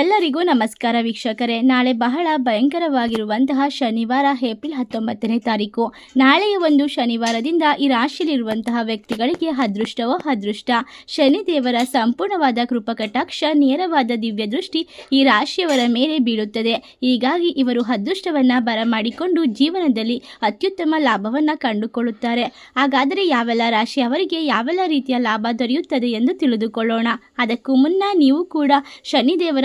ಎಲ್ಲರಿಗೂ ನಮಸ್ಕಾರ ವೀಕ್ಷಕರೇ. ನಾಳೆ ಬಹಳ ಭಯಂಕರವಾಗಿರುವಂತಹ ಶನಿವಾರ, ಏಪ್ರಿಲ್ ಹತ್ತೊಂಬತ್ತನೇ ತಾರೀಕು. ನಾಳೆಯ ಒಂದು ಶನಿವಾರದಿಂದ ಈ ರಾಶಿಯಲ್ಲಿರುವಂತಹ ವ್ಯಕ್ತಿಗಳಿಗೆ ಅದೃಷ್ಟವೋ ಅದೃಷ್ಟ. ಶನಿದೇವರ ಸಂಪೂರ್ಣವಾದ ಕೃಪಕಟಾಕ್ಷ, ನೇರವಾದ ದಿವ್ಯ ದೃಷ್ಟಿ ಈ ರಾಶಿಯವರ ಮೇಲೆ ಬೀಳುತ್ತದೆ. ಹೀಗಾಗಿ ಇವರು ಅದೃಷ್ಟವನ್ನ ಬರಮಾಡಿಕೊಂಡು ಜೀವನದಲ್ಲಿ ಅತ್ಯುತ್ತಮ ಲಾಭವನ್ನ ಕಂಡುಕೊಳ್ಳುತ್ತಾರೆ. ಹಾಗಾದರೆ ಯಾವೆಲ್ಲ ರಾಶಿ ಅವರಿಗೆ ಯಾವೆಲ್ಲ ರೀತಿಯ ಲಾಭ ದೊರೆಯುತ್ತದೆ ಎಂದು ತಿಳಿದುಕೊಳ್ಳೋಣ. ಅದಕ್ಕೂ ಮುನ್ನ ನೀವು ಕೂಡ ಶನಿದೇವರ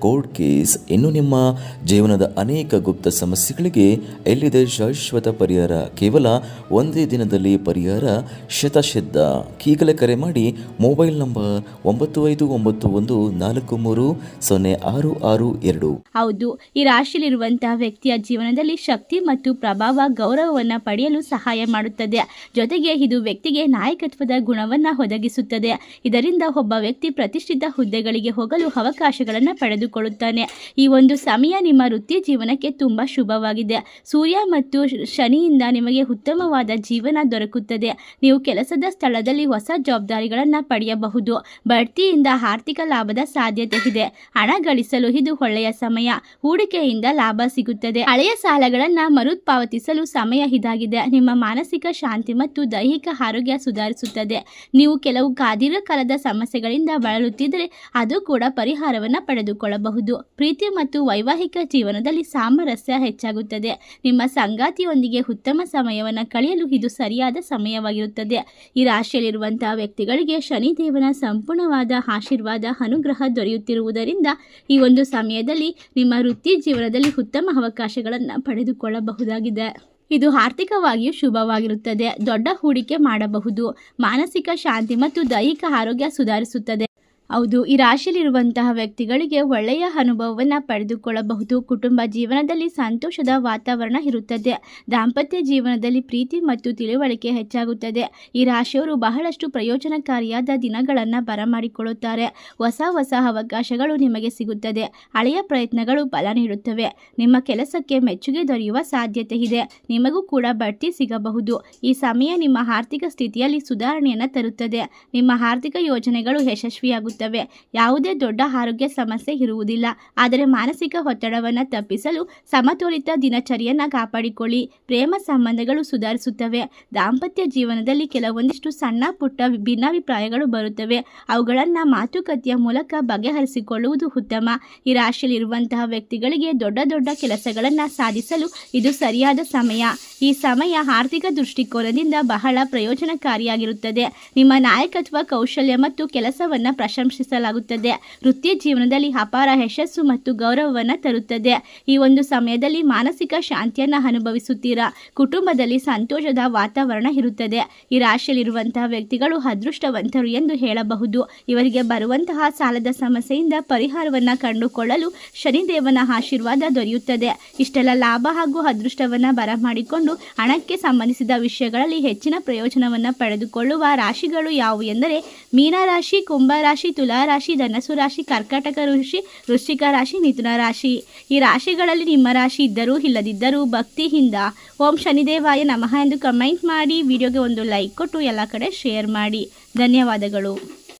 ಕೋರ್ಟ್ ಕೇಸ್ ಇನ್ನು ನಿಮ್ಮ ಜೀವನದ ಅನೇಕ ಗುಪ್ತ ಸಮಸ್ಯೆಗಳಿಗೆ ಎಲ್ಲಿದೆ ಶಾಶ್ವತ ಪರಿಹಾರ? ಕೇವಲ ಒಂದೇ ದಿನದಲ್ಲಿ ಪರಿಹಾರ? ಶತಸಿದ್ಧ ಈಗಲೇ ಕರೆ ಮಾಡಿ ಮೊಬೈಲ್ ನಂಬರ್ ಒಂಬತ್ತು ಐದು ಒಂಬತ್ತು ಒಂದು ನಾಲ್ಕು ಮೂರು ಸೊನ್ನೆ ಆರು ಆರು ಎರಡು. ಹೌದು, ಈ ರಾಶಿಯಲ್ಲಿರುವಂತಹ ವ್ಯಕ್ತಿಯ ಜೀವನದಲ್ಲಿ ಶಕ್ತಿ ಮತ್ತು ಪ್ರಭಾವ, ಗೌರವವನ್ನು ಪಡೆಯಲು ಸಹಾಯ ಮಾಡುತ್ತದೆ. ಜೊತೆಗೆ ಇದು ವ್ಯಕ್ತಿಗೆ ನಾಯಕತ್ವದ ಗುಣವನ್ನು ಒದಗಿಸುತ್ತದೆ. ಇದರಿಂದ ಒಬ್ಬ ವ್ಯಕ್ತಿ ಪ್ರತಿಷ್ಠಿತ ಹುದ್ದೆಗಳಿಗೆ ಹೋಗಲು ಅವಕಾಶಗಳನ್ನು ಪಡೆದುಕೊಳ್ಳುತ್ತಾನೆ ಈ ಒಂದು ಸಮಯ ನಿಮ್ಮ ವೃತ್ತಿ ಜೀವನಕ್ಕೆ ತುಂಬ ಶುಭವಾಗಿದೆ. ಸೂರ್ಯ ಮತ್ತು ಶನಿಯಿಂದ ನಿಮಗೆ ಉತ್ತಮವಾದ ಜೀವನ ದೊರಕುತ್ತದೆ. ನೀವು ಕೆಲಸದ ಸ್ಥಳದಲ್ಲಿ ಹೊಸ ಜವಾಬ್ದಾರಿಗಳನ್ನು ಪಡೆಯಬಹುದು. ಬಡ್ತಿಯಿಂದ ಆರ್ಥಿಕ ಲಾಭದ ಸಾಧ್ಯತೆ ಇದೆ. ಹಣ ಗಳಿಸಲು ಇದು ಒಳ್ಳೆಯ ಸಮಯ. ಹೂಡಿಕೆಯಿಂದ ಲಾಭ ಸಿಗುತ್ತದೆ. ಹಳೆಯ ಸಾಲಗಳನ್ನು ಮರುಪಾವತಿಸಲು ಸಮಯ ಇದಾಗಿದೆ. ನಿಮ್ಮ ಮಾನಸಿಕ ಶಾಂತಿ ಮತ್ತು ದೈಹಿಕ ಆರೋಗ್ಯ ಸುಧಾರಿಸುತ್ತದೆ. ನೀವು ಕೆಲವು ದೀರ್ಘಕಾಲದ ಸಮಸ್ಯೆಗಳಿಂದ ಬಳಲುತ್ತಿದ್ದರೆ ಅದು ಕೂಡ ಪರಿಹಾರವನ್ನು ಪಡೆದುಕೊಳ್ಳಬಹುದು ಪ್ರೀತಿ ಮತ್ತು ವೈವಾಹಿಕ ಜೀವನದಲ್ಲಿ ಸಾಮರಸ್ಯ ಹೆಚ್ಚಾಗುತ್ತದೆ. ನಿಮ್ಮ ಸಂಗಾತಿಯೊಂದಿಗೆ ಉತ್ತಮ ಸಮಯವನ್ನು ಕಳೆಯಲು ಇದು ಸರಿಯಾದ ಸಮಯವಾಗಿರುತ್ತದೆ. ಈ ರಾಶಿಯಲ್ಲಿರುವಂತಹ ವ್ಯಕ್ತಿಗಳಿಗೆ ಶನಿದೇವನ ಸಂಪೂರ್ಣವಾದ ಆಶೀರ್ವಾದ, ಅನುಗ್ರಹ ದೊರೆಯುತ್ತಿರುವುದರಿಂದ ಈ ಒಂದು ಸಮಯದಲ್ಲಿ ನಿಮ್ಮ ವೃತ್ತಿ ಜೀವನದಲ್ಲಿ ಉತ್ತಮ ಅವಕಾಶಗಳನ್ನು ಪಡೆದುಕೊಳ್ಳಬಹುದಾಗಿದೆ. ಇದು ಆರ್ಥಿಕವಾಗಿಯೂ ಶುಭವಾಗಿರುತ್ತದೆ. ದೊಡ್ಡ ಹೂಡಿಕೆ ಮಾಡಬಹುದು. ಮಾನಸಿಕ ಶಾಂತಿ ಮತ್ತು ದೈಹಿಕ ಆರೋಗ್ಯ ಸುಧಾರಿಸುತ್ತದೆ. ಹೌದು, ಈ ರಾಶಿಯಲ್ಲಿರುವಂತಹ ವ್ಯಕ್ತಿಗಳಿಗೆ ಒಳ್ಳೆಯ ಅನುಭವವನ್ನು ಪಡೆದುಕೊಳ್ಳಬಹುದು. ಕುಟುಂಬ ಜೀವನದಲ್ಲಿ ಸಂತೋಷದ ವಾತಾವರಣ ಇರುತ್ತದೆ. ದಾಂಪತ್ಯ ಜೀವನದಲ್ಲಿ ಪ್ರೀತಿ ಮತ್ತು ತಿಳುವಳಿಕೆ ಹೆಚ್ಚಾಗುತ್ತದೆ. ಈ ರಾಶಿಯವರು ಬಹಳಷ್ಟು ಪ್ರಯೋಜನಕಾರಿಯಾದ ದಿನಗಳನ್ನು ಬರಮಾಡಿಕೊಳ್ಳುತ್ತಾರೆ. ಹೊಸ ಹೊಸ ಅವಕಾಶಗಳು ನಿಮಗೆ ಸಿಗುತ್ತದೆ. ಹಳೆಯ ಪ್ರಯತ್ನಗಳು ಫಲ ನೀಡುತ್ತವೆ. ನಿಮ್ಮ ಕೆಲಸಕ್ಕೆ ಮೆಚ್ಚುಗೆ ದೊರೆಯುವ ಸಾಧ್ಯತೆ ಇದೆ. ನಿಮಗೂ ಕೂಡ ಬಡ್ತಿ ಸಿಗಬಹುದು. ಈ ಸಮಯ ನಿಮ್ಮ ಆರ್ಥಿಕ ಸ್ಥಿತಿಯಲ್ಲಿ ಸುಧಾರಣೆಯನ್ನು ತರುತ್ತದೆ. ನಿಮ್ಮ ಆರ್ಥಿಕ ಯೋಜನೆಗಳು ಯಶಸ್ವಿಯಾಗುತ್ತವೆ. ಯಾವುದೇ ದೊಡ್ಡ ಆರೋಗ್ಯ ಸಮಸ್ಯೆ ಇರುವುದಿಲ್ಲ. ಆದರೆ ಮಾನಸಿಕ ಒತ್ತಡವನ್ನು ತಪ್ಪಿಸಲು ಸಮತೋಲಿತ ದಿನಚರಿಯನ್ನು ಕಾಪಾಡಿಕೊಳ್ಳಿ. ಪ್ರೇಮ ಸಂಬಂಧಗಳು ಸುಧಾರಿಸುತ್ತವೆ. ದಾಂಪತ್ಯ ಜೀವನದಲ್ಲಿ ಕೆಲವೊಂದಿಷ್ಟು ಸಣ್ಣ, ಪುಟ್ಟ ಭಿನ್ನಾಭಿಪ್ರಾಯಗಳು ಬರುತ್ತವೆ. ಅವುಗಳನ್ನು ಮಾತುಕತೆಯ ಮೂಲಕ ಬಗೆಹರಿಸಿಕೊಳ್ಳುವುದು ಉತ್ತಮ. ಈ ರಾಶಿಯಲ್ಲಿರುವಂತಹ ವ್ಯಕ್ತಿಗಳಿಗೆ ದೊಡ್ಡ ದೊಡ್ಡ ಕೆಲಸಗಳನ್ನು ಸಾಧಿಸಲು ಇದು ಸರಿಯಾದ ಸಮಯ. ಈ ಸಮಯ ಆರ್ಥಿಕ ದೃಷ್ಟಿಕೋನದಿಂದ ಬಹಳ ಪ್ರಯೋಜನಕಾರಿಯಾಗಿರುತ್ತದೆ. ನಿಮ್ಮ ನಾಯಕತ್ವ, ಕೌಶಲ್ಯ ಮತ್ತು ಕೆಲಸವನ್ನು ಪ್ರಶಂಸಿಸಲಾಗುತ್ತದೆ. ವೃತ್ತಿ ಜೀವನದಲ್ಲಿ ಅಪಾರ ಯಶಸ್ಸು ಮತ್ತು ಗೌರವವನ್ನು ತರುತ್ತದೆ. ಈ ಒಂದು ಸಮಯದಲ್ಲಿ ಮಾನಸಿಕ ಶಾಂತಿಯನ್ನು ಅನುಭವಿಸುತ್ತೀರಾ? ಕುಟುಂಬದಲ್ಲಿ ಸಂತೋಷದ ವಾತಾವರಣ ಇರುತ್ತದೆ. ಈ ರಾಶಿಯಲ್ಲಿರುವಂತಹ ವ್ಯಕ್ತಿಗಳು ಅದೃಷ್ಟವಂತರು ಎಂದು ಹೇಳಬಹುದು. ಇವರಿಗೆ ಬರುವಂತಹ ಸಾಲದ ಸಮಸ್ಯೆಯಿಂದ ಪರಿಹಾರವನ್ನು ಕಂಡುಕೊಳ್ಳಲು ಶನಿದೇವನ ಆಶೀರ್ವಾದ ದೊರೆಯುತ್ತದೆ. ಇಷ್ಟೆಲ್ಲ ಲಾಭ ಹಾಗೂ ಅದೃಷ್ಟವನ್ನು ಬರಮಾಡಿಕೊಂಡು ಹಣಕ್ಕೆ ಸಂಬಂಧಿಸಿದ ವಿಷಯಗಳಲ್ಲಿ ಹೆಚ್ಚಿನ ಪ್ರಯೋಜನವನ್ನು ಪಡೆದುಕೊಳ್ಳುವ ರಾಶಿಗಳು ಯಾವುವು ಎಂದರೆ ಮೀನರಾಶಿ, ಕುಂಭರಾಶಿ ತುಲಾರಾಶಿ ಧನಸು ರಾಶಿ, ಕರ್ಕಾಟಕ ಋಷಿ, ವೃಶ್ಚಿಕ ರಾಶಿ, ಮಿಥುನ ರಾಶಿ. ಈ ರಾಶಿಗಳಲ್ಲಿ ನಿಮ್ಮ ರಾಶಿ ಇದ್ದರೂ ಇಲ್ಲದಿದ್ದರೂ ಭಕ್ತಿಯಿಂದ ಓಂ ಶನಿದೇವಾಯ ನಮಃ ಎಂದು ಕಮೆಂಟ್ ಮಾಡಿ, ವಿಡಿಯೋಗೆ ಒಂದು ಲೈಕ್ ಕೊಟ್ಟು ಎಲ್ಲ ಕಡೆ ಶೇರ್ ಮಾಡಿ. ಧನ್ಯವಾದಗಳು.